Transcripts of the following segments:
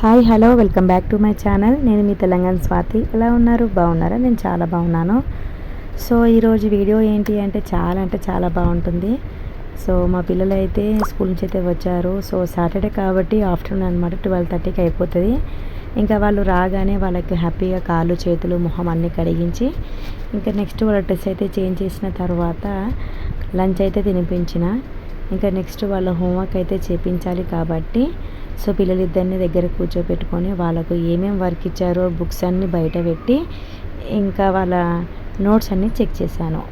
Hi hello welcome back to my channel. నేను మీ తెలంగాణ స్వాతి. ఎలా ఉన్నారు? బాగున్నారా? నేను చాలా బాగున్నాను. సో ఈరోజు వీడియో ఏంటి అంటే చాలా అంటే చాలా బాగుంటుంది. సో మా పిల్లలు అయితే స్కూల్ నుంచి అయితే వచ్చారు. సో సాటర్డే కాబట్టి ఆఫ్టర్నూన్ అనమాట ట్వెల్వ్ థర్టీకి అయిపోతుంది. ఇంకా వాళ్ళు రాగానే వాళ్ళకి హ్యాపీగా కాళ్ళు చేతులు మొహం అన్నీ కడిగించి ఇంకా నెక్స్ట్ వాళ్ళ డ్రెస్ అయితే చేంజ్ చేసిన తర్వాత లంచ్ అయితే తినిపించిన. ఇంకా నెక్స్ట్ వాళ్ళ హోంవర్క్ అయితే చేపించాలి కాబట్టి సో పిల్లలిద్దరిని దగ్గర కూర్చోపెట్టుకొని వాళ్ళకు ఏమేమి వర్క్ ఇచ్చారో బుక్స్ అన్నీ బయట పెట్టి ఇంకా వాళ్ళ నోట్స్ అన్నీ చెక్ చేశాను.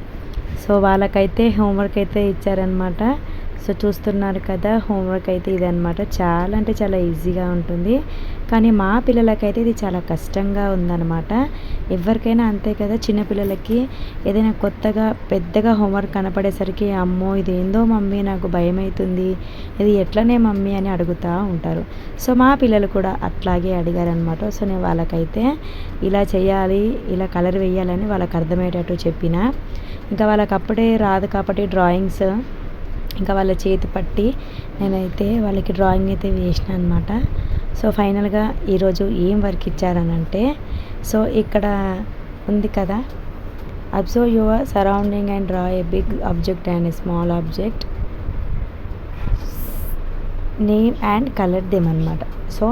సో వాళ్ళకైతే హోంవర్క్ అయితే ఇచ్చారనమాట సో చూస్తున్నారు కదా హోంవర్క్ అయితే ఇదనమాట చాలా అంటే చాలా ఈజీగా ఉంటుంది. కానీ మా పిల్లలకైతే ఇది చాలా కష్టంగా ఉందన్నమాట. ఎవరికైనా అంతే కదా చిన్నపిల్లలకి ఏదైనా కొత్తగా పెద్దగా హోంవర్క్ కనపడేసరికి అమ్మో ఇదేందో మమ్మీ నాకు భయం అవుతుంది ఇది ఎట్లనే మమ్మీ అని అడుగుతూ ఉంటారు. సో మా పిల్లలు కూడా అట్లాగే అడిగారనమాట సో నేను వాళ్ళకైతే ఇలా చేయాలి ఇలా కలర్ వేయాలని వాళ్ళకి అర్థమయ్యేటట్టు చెప్పిన. ఇంకా వాళ్ళకి అప్పుడే రాదు కాబట్టి డ్రాయింగ్స్ ఇంకా వాళ్ళ చేతి పట్టి నేనైతే వాళ్ళకి డ్రాయింగ్ అయితే వేసిన అనమాట సో ఫైనల్గా ఈరోజు ఏం వర్క్ ఇచ్చారనంటే సో ఇక్కడ ఉంది కదా. Observe your surrounding and draw a big object and a small object name and colour them అనమాట సో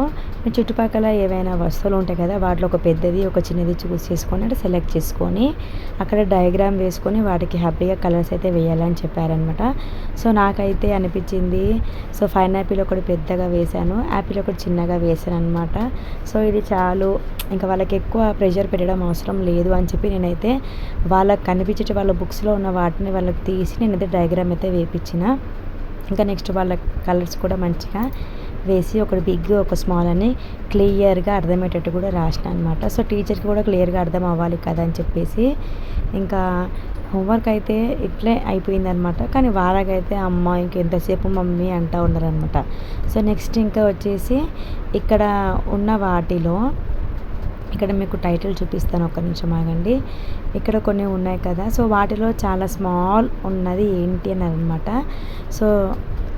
మీ చుట్టుపక్కల ఏవైనా వస్తువులు ఉంటాయి కదా వాటిలో ఒక పెద్దది ఒక చిన్నది చూస్ చేసుకొని అంటే సెలెక్ట్ చేసుకొని అక్కడ డయాగ్రామ్ వేసుకొని వాటికి హ్యాపీగా కలర్స్ అయితే వేయాలని చెప్పారనమాట సో నాకైతే అనిపించింది సో ఫైన్ యాపిల్ ఒకటి పెద్దగా వేశాను యాపిల్ ఒకటి చిన్నగా వేసాను అనమాట సో ఇది చాలు ఇంకా వాళ్ళకి ఎక్కువ ప్రెషర్ పెట్టడం అవసరం లేదు అని చెప్పి నేనైతే వాళ్ళకి కనిపించేట వాళ్ళ బుక్స్లో ఉన్న వాటిని వాళ్ళకి తీసి నేనైతే డయాగ్రామ్ అయితే వేపించిన. ఇంకా నెక్స్ట్ వాళ్ళ కలర్స్ కూడా మంచిగా వేసి ఒకటి బిగ్ ఒక స్మాల్ అని క్లియర్గా అర్థమయ్యేటట్టు కూడా రాసిన అనమాట సో టీచర్కి కూడా క్లియర్గా అర్థం అవ్వాలి కదా అని చెప్పేసి. ఇంకా హోంవర్క్ అయితే ఇట్లే అయిపోయిందనమాట కానీ వాళ్ళకైతే అమ్మ ఇంకెంతసేపు మమ్మీ అంటూ ఉన్నారనమాట సో నెక్స్ట్ ఇంకా వచ్చేసి ఇక్కడ ఉన్న వాటిలో ఇక్కడ మీకు టైటిల్ చూపిస్తాను ఒక నిమిషం ఆగండి. ఇక్కడ కొన్ని ఉన్నాయి కదా. సో వాటిలో చాలా స్మాల్ ఉన్నది ఏంటి అని అనమాట సో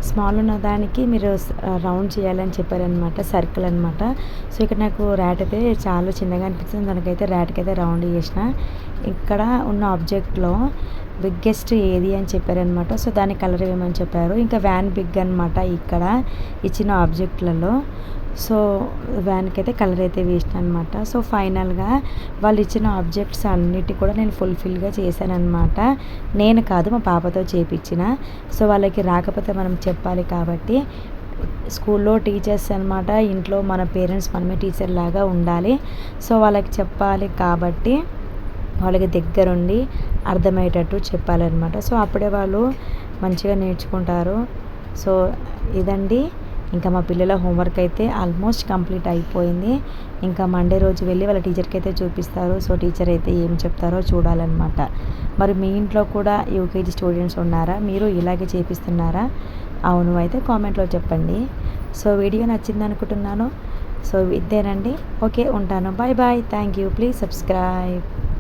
స్మాల్ ఉన్న దానికి మీరు రౌండ్ చేయాలని చెప్పారనమాట సర్కిల్ అనమాట సో ఇక్కడ నాకు ర్యాట్ అయితే చాలా చిన్నగా అనిపిస్తుంది. దానికైతే ర్యాట్కి అయితే రౌండ్ చేసిన. ఇక్కడ ఉన్న ఆబ్జెక్ట్లో బిగ్గెస్ట్ ఏది అని చెప్పారనమాట. సో దాని కలర్ ఏమని చెప్పారు? ఇంకా వ్యాన్ బిగ్ అనమాట ఇక్కడ ఇచ్చిన ఆబ్జెక్ట్లలో సో వ్యాన్కి అయితే కలర్ అయితే వేసిన అనమాట సో ఫైనల్గా వాళ్ళు ఇచ్చిన ఆబ్జెక్ట్స్ అన్నిటి కూడా నేను ఫుల్ఫిల్గా చేశానమాట నేను కాదు మా పాపతో చేపించిన. సో వాళ్ళకి రాకపోతే మనం చెప్పాలి కాబట్టి స్కూల్లో టీచర్స్ అనమాట ఇంట్లో మన పేరెంట్స్ మనమే టీచర్ లాగా ఉండాలి. సో వాళ్ళకి చెప్పాలి కాబట్టి వాళ్ళకి దగ్గరుండి అర్థమయ్యేటట్టు చెప్పాలన్నమాట. సో అప్పుడే వాళ్ళు మంచిగా నేర్చుకుంటారు. సో ఇదండి. ఇంకా మా పిల్లల హోంవర్క్ అయితే ఆల్మోస్ట్ కంప్లీట్ అయిపోయింది. ఇంకా మండే రోజు వెళ్ళి వాళ్ళ టీచర్కి అయితే చూపిస్తారు. సో టీచర్ అయితే ఏం చెప్తారో చూడాలన్నమాట. మరి మీ ఇంట్లో కూడా యూకేజీ స్టూడెంట్స్ ఉన్నారా? మీరు ఇలాగే చేపిస్తున్నారా? అవును అయితే కామెంట్లో చెప్పండి. సో వీడియో నచ్చింది అనుకుంటున్నాను. సో ఇదేనండి. ఓకే ఉంటాను. Bye bye. Thank you. Please subscribe.